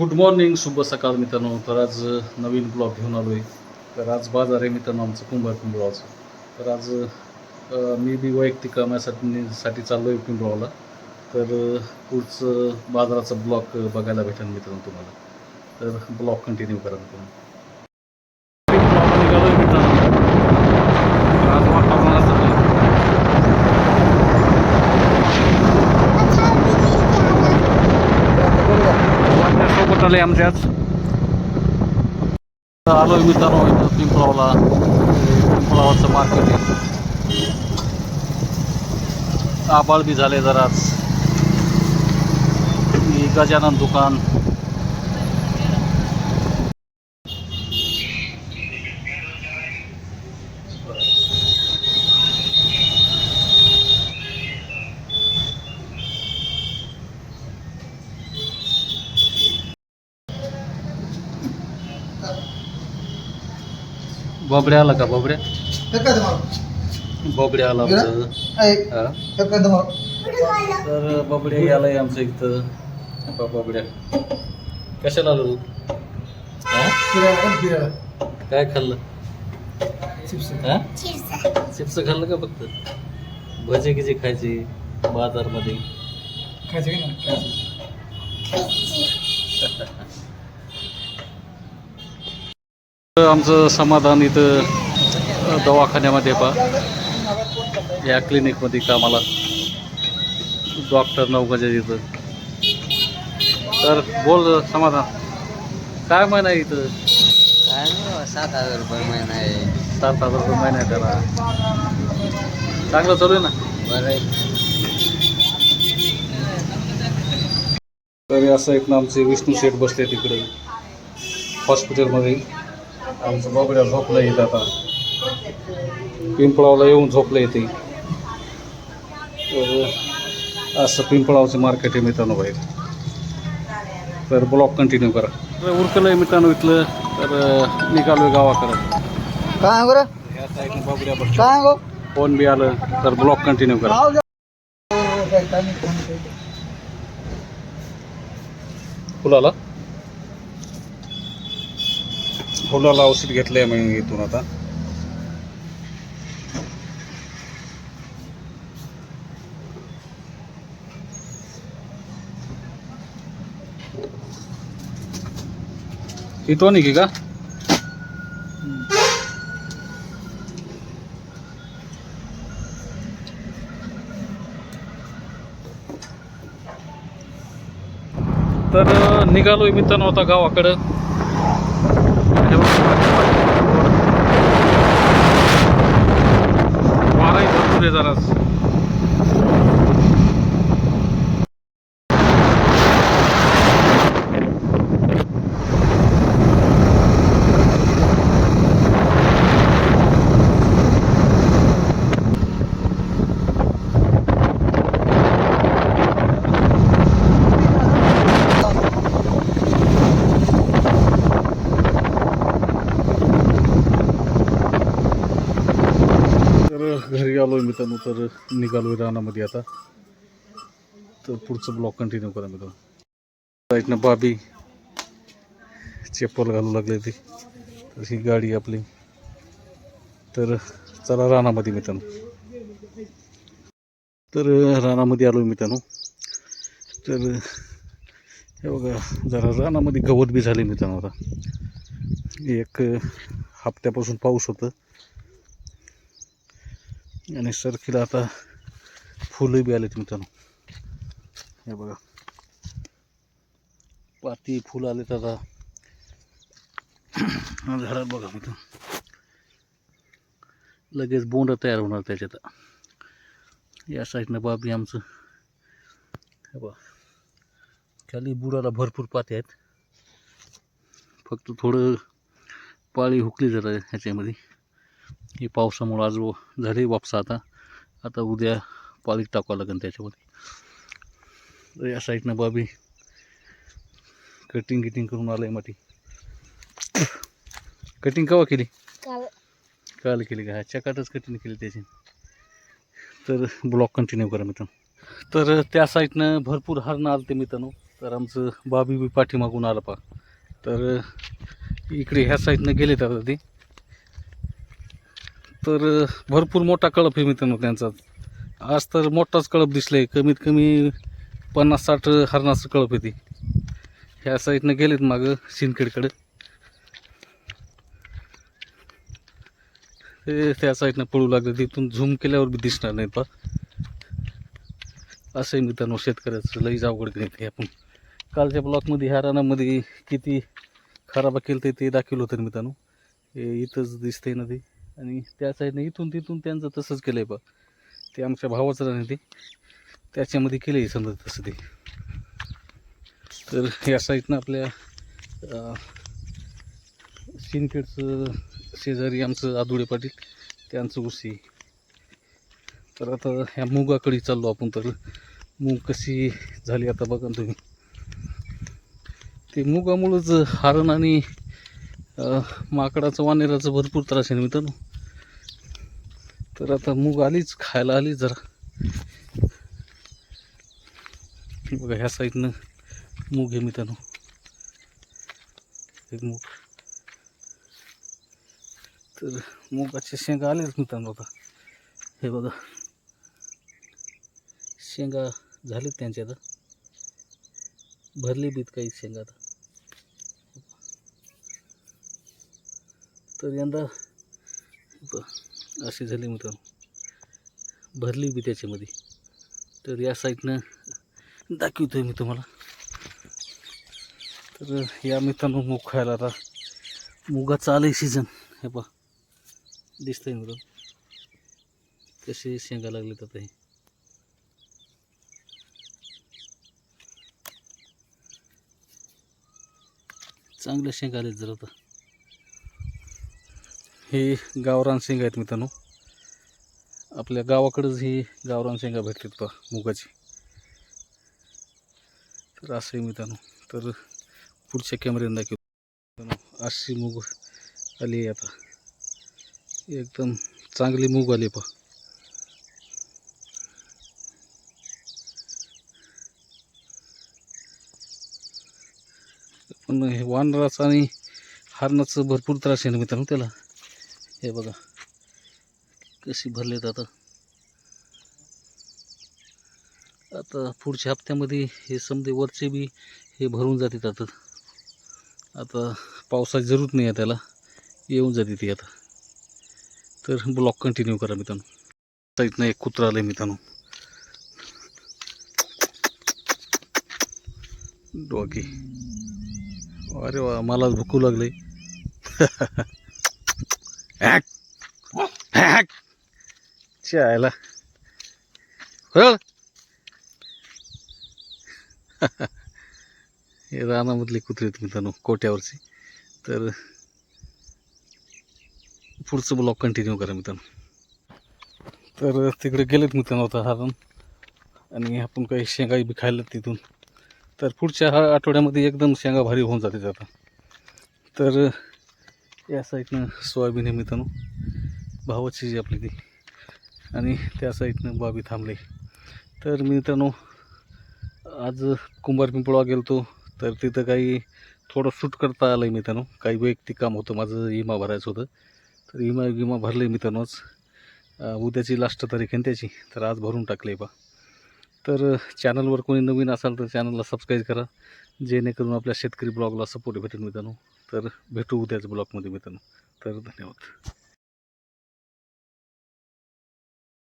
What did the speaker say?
Good morning शुभ सकाळ मित्रांनो. तर आज नवीन ब्लॉग घेऊन आलो आहे तर आज बाजार आहे मित्रांनो आमचं कुंभार पिंपळाचं तर आज मी बी वैयक्तिक कामासाठी साठी चाललो आहे पिंपळावला तर पुढचं बाजाराचा ब्लॉग बघायला भेटेल मित्रांनो तुम्हाला. तर ब्लॉग कंटिन्यू करा मित्रांनो पिंपळावला निघालो आहे मित्रांनो तर आज वातावरणाचं सोबत आमच्याच आलो आहे मित्रांनो इथं पिंपळावला. पिंपळावरचं मार्केट आहे. आबाळ बी झाले जराच. गजानन दुकान. बोबड्या आला का? बोबड्या? बोबड्या आला आमचं. हा. तर बबड्या यालाय आमचं इथं. बा- बबड्या. कशाला आलो? तू हा? काय खाल्लं? हा? चिप्स खाल्लं का फक्त? भजे किती खायचे बाजारमध्ये. आमचं समाधान इथं दवाखान्यामध्ये पा या क्लिनिकमध्ये कामाला डॉक्टर नवगजे इथं. तर बोल समाधान. काय महिना आहे इथं? काय नाही सात हजार रुपये महिना आहे. सात हजार रुपये महिना आहे त्याला. चांगलं चालू आहे ना? बरं आहे. तरी असं एक ना आमचे विष्णू शेठ बसले तिकडे. हॉस्पिटलमध्ये आमचं बाबड्या झोपलं येत आता. पिंपळावला येऊन झोपलं येते असं पिंपळावचं मार्केट आहे मित्रांनो बाहेर. तर ब्लॉक कंटिन्यू करा. तर उरकलं आहे मित्रांनो इथलं. तर निघालो आहे गावाकडं. काय बरं ह्या साईडने बाबड्या बस काय गो फोन बी आलं तर ब्लॉक कंटिन्यू करा. फुलाला? फुलाला औषध घेतलंय मी इथून आता. ही टॉनिक आहे का? तर अ, निघालोय मित्रांनो आता गावाकडं. зараз. मित्रांनो तर निघालोय रानामध्ये आता तर पुढचं ब्लॉक कंटिन्यू करा मित्रांनो. ऐक ना बाबी. चप्पल घालू लागले ती. तर ही गाडी आपली. तर चला रानामध्ये मित्रांनो. तर रानामध्ये आलो मित्रांनो. तर हे बघा जरा रानामध्ये गवत बी झाले मित्रांनो आता. एक हप्त्यापासून पाऊस होतं. आणि सरकीला आता फुलं बी आलेत मित्रांनो. हे बघा. पाती फुलं आलेत आता. झाडात बघा मित्र लगेच बोंड तयार होणार त्याच्यात. या साईडनं बाबी आमचं. हे बघा. खाली बुडाला भरपूर पाते आहेत. फक्त थोडं पाळी हुकली जरा ह्याच्यामध्ये ही पावसामुळं आज झाली वापसा आता. आता उद्या पाळीत टाकावं लागेल त्याच्यामध्ये. तर या साईडनं बाबी कटिंग गिटिंग करून आलं आहे माती. कटिंग केव्हा केली? काल. काल केली का? चकाटच कटिंग केली त्याची. तर ब्लॉक कंटिन्यू करा मित्रांनो. तर त्या साईडनं भरपूर हरणं आलं ते मित्रांनो. तर आमचं बाबी बी पाठीमागून आलं पा तर इकडे ह्या साईडनं गेले आता ते. तर भरपूर मोठा कळप आहे मित्रांनो त्यांचा. आज तर मोठाच कळप दिसले कमीत कमी पन्नास साठ हरणाचं कळप आहे ह्या साईडनं गेलेत मागं सिनखेडकडे ते त्या साईडनं पळू लागले. तिथून झूम केल्यावर बी दिसणार नाही पा. असंही मित्रांनो शेतकऱ्याचं. लई अवघड नाही आहे आपण. कालच्या ब्लॉकमध्ये ह्या रानामध्ये किती खराबा केलं ते ते दाखवलं होतं मित्रांनो. हे इथंच दिसतंय ना ते. आणि त्या साईडने इथून तिथून त्यांचं तसंच केलं आहे बा ते आमच्या भावाचं राहणे ते. त्याच्यामध्ये केलं आहे समजा तसं ते. तर या साईडनं आपल्या सिनखेडचं शेजारी आमचं आदुळे पाटील त्यांचं उशी. तर आता ह्या मुगाकडे चाललो आपण तर. मूग कशी झाली आता बघा तुम्ही. ते मुगामुळंच हरण आणि माकडाचं वानेराचं भरपूर त्रास आहे मित्रांनो. तर आता मूग आलीच खायला आली जरा. बघा ह्या साईडनं मूग आहे मित्रांनो. एक मूग. तर मुगाचे शेंगा आलेच मित्रांनो आता. हे बघा. शेंगा झालेत त्यांच्या आता. भरली बीत काही शेंगा आता. तर यंदा अशी झाली मित्रांनो भरली बी त्याच्यामध्ये. तर या साईडनं दाखवतोय मी तुम्हाला. तर या मित्रांनो मूग खायला आता मुगाचा आलं आहे सीझन हे पा दिसतंय मित्रांनो कसे शेंगा लागले तर हे. चांगल्या शेंगा आले जर आता. हे गावरान शेंगा आहेत मित्रांनो. आपल्या गावाकडंच ही गावरान शेंगा भेटतात बा मुगाची. तर असं आहे मित्रांनो. तर पुढच्या कॅमेऱ्यानं दाखव मित्रांनो अशी मूग आली आहे आता. एकदम चांगली मूग आली पा पण हे वानराचं आणि हरणाचं भरपूर त्रास आहे ना मित्रांनो त्याला? हे बघा. कशी भरलेत आता. आता पुढच्या हप्त्यामध्ये हे समजे वरचे बी हे भरून जातात आता. आता पावसाची जरूरत नाही आहे त्याला. येऊन जाते ती आता. तर ब्लॉक कंटिन्यू करा मित्रांनो. साईडनं एक कुत्रा आलं मित्रांनो. डॉगी अरे वा मला भुकू लागले हॅक हॅक चायला हळ हे रानामधले कुत्रे मित्रांनो कोट्यावरचे. तर पुढचं ब्लॉक कंटिन्यू करा मित्रांनो. तर तिकडे गेलेत मित्रांनो आता हरण आणि आपण काही शेंगा बी खायला तिथून. तर पुढच्या हा आठवड्यामध्ये एकदम शेंगा भारी होऊन जाते आता. तर या साईडनं सोयाबीन आहे मित्रांनो. भावाची जी आपली ती. आणि त्या साईडनं बाबी थांबले. तर मी मित्रांनो आज कुंभार पिंपळा गेलतो. तर तिथं काही थोडं सूट करता आलं आहे मित्रांनो. काही वैयक्तिक काम होतं. माझं विमा भरायचं होतं. तर विमा विमा भरलं आहे मित्रांनोच उद्याची लास्ट तारीख आहे त्याची. तर आज भरून टाकले बा. तर चॅनलवर कोणी नवीन असाल तर चॅनलला सबस्क्राईब करा. जेणेकरून आपल्या शेतकरी ब्लॉगला सपोर्ट भेटेल मित्रांनो. तर भेटू उद्याच ब्लॉगमध्ये मित्रांनो. तर धन्यवाद.